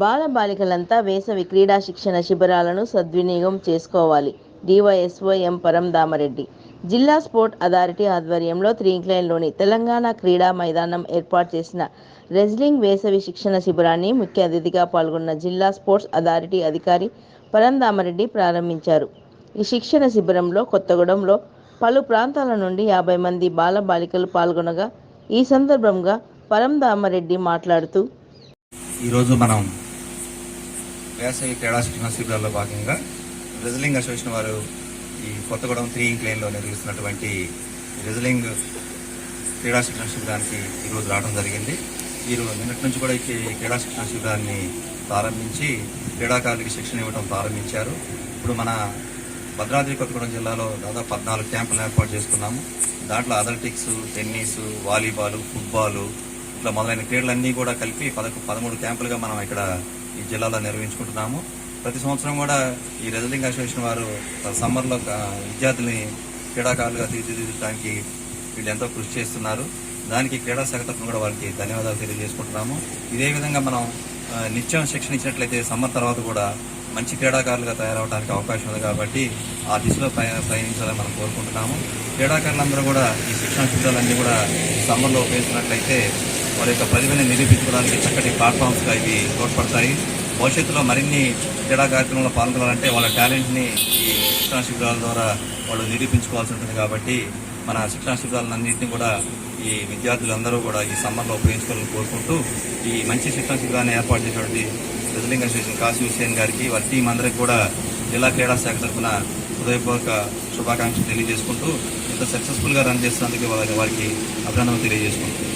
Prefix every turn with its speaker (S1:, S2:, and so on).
S1: బాలబాలికలంతా వేసవి క్రీడా శిక్షణ శిబిరాలను సద్వినియోగం చేసుకోవాలి. డివైఎస్ఓ ఎం పరంధామరెడ్డి జిల్లా స్పోర్ట్ అథారిటీ ఆధ్వర్యంలో త్రీంక్లైన్లోని తెలంగాణ క్రీడా మైదానం ఏర్పాటు చేసిన రెజ్లింగ్ వేసవి శిక్షణ శిబిరాన్ని ముఖ్య అతిథిగా పాల్గొన్న జిల్లా స్పోర్ట్స్ అథారిటీ అధికారి పరంధామరెడ్డి ప్రారంభించారు. ఈ శిక్షణ శిబిరంలో కొత్తగూడెంలో పలు ప్రాంతాల నుండి యాభై మంది బాలబాలికలు పాల్గొనగా ఈ సందర్భంగా పరంధామరెడ్డి మాట్లాడుతూ
S2: ఈరోజు మనం వేసవి క్రీడా శిక్షణ శిబిరాల్లో భాగంగా రిజలింగ్ అసోసియేషన్ వారు ఈ కొత్తగూడెం త్రీ ఇంక్ లైన్లో నిర్వహిస్తున్నటువంటి రిజలింగ్ క్రీడా శిక్షణ శిబిరానికి ఈరోజు రావడం జరిగింది. వీరు నిన్నటి నుంచి కూడా ఈ క్రీడా శిక్షణ శిబిరాన్ని ప్రారంభించి క్రీడాకారులకి శిక్షణ ఇవ్వడం ప్రారంభించారు. ఇప్పుడు మన భద్రాద్రి కొత్తగూడెం జిల్లాలో దాదాపు పద్నాలుగు క్యాంపులు ఏర్పాటు చేసుకున్నాము. దాంట్లో అథ్లెటిక్స్ టెన్నిస్ వాలీబాల్ ఫుట్బాల్ ఇట్లా మొదలైన క్రీడలన్నీ కూడా కలిపి పదకొ పదమూడు క్యాంపులుగా మనం ఇక్కడ ఈ జిల్లాలో నిర్వహించుకుంటున్నాము. ప్రతి సంవత్సరం కూడా ఈ రెజ్లింగ్ అసోసియేషన్ వారు సమ్మర్లో విద్యార్థుల్ని క్రీడాకారులుగా తీర్చిదిద్దడానికి వీళ్ళు ఎంతో కృషి చేస్తున్నారు. దానికి క్రీడా శాఖ తరఫున కూడా వారికి ధన్యవాదాలు తెలియజేసుకుంటున్నాము. ఇదే విధంగా మనం నిత్యం శిక్షణ ఇచ్చినట్లయితే సమ్మర్ తర్వాత కూడా మంచి క్రీడాకారులుగా తయారవడానికి అవకాశం ఉంది కాబట్టి ఆ దిశలో ప్రయ- ప్రయాణించాలని మనం కోరుకుంటున్నాము. క్రీడాకారులందరూ కూడా ఈ శిక్షణ శిబిరాలన్నీ కూడా సమ్మర్లో ఉపయోగించినట్లయితే వారి యొక్క ప్రతిభని నిరూపించుకోవడానికి చక్కటి ప్లాట్ఫామ్స్గా ఇవి తోడ్పడతాయి. భవిష్యత్తులో మరిన్ని క్రీడా కార్యక్రమంలో పాల్గొనాలంటే వాళ్ళ టాలెంట్ని ఈ శిక్షణ శిబిరాల ద్వారా వాళ్ళు నిరూపించుకోవాల్సి ఉంటుంది కాబట్టి మన శిక్షణ శిబిరాలన్నింటినీ కూడా ఈ విద్యార్థులందరూ కూడా ఈ సమ్మర్లో ఉపయోగించుకోవాలని కోరుకుంటూ ఈ మంచి శిక్షణ శిబిరాన్ని ఏర్పాటు చేసినటువంటి రెజ్లింగ్ అసోసియేషన్ కాశీ హుసేన్ గారికి వారి టీం అందరికి కూడా జిల్లా క్రీడా శాఖ తరఫున హృదయపూర్వక శుభాకాంక్షలు తెలియజేసుకుంటూ ఇంత సక్సెస్ఫుల్గా రన్ చేస్తున్నందుకు వారికి అభినందనలు తెలియజేసుకుంటున్నాను.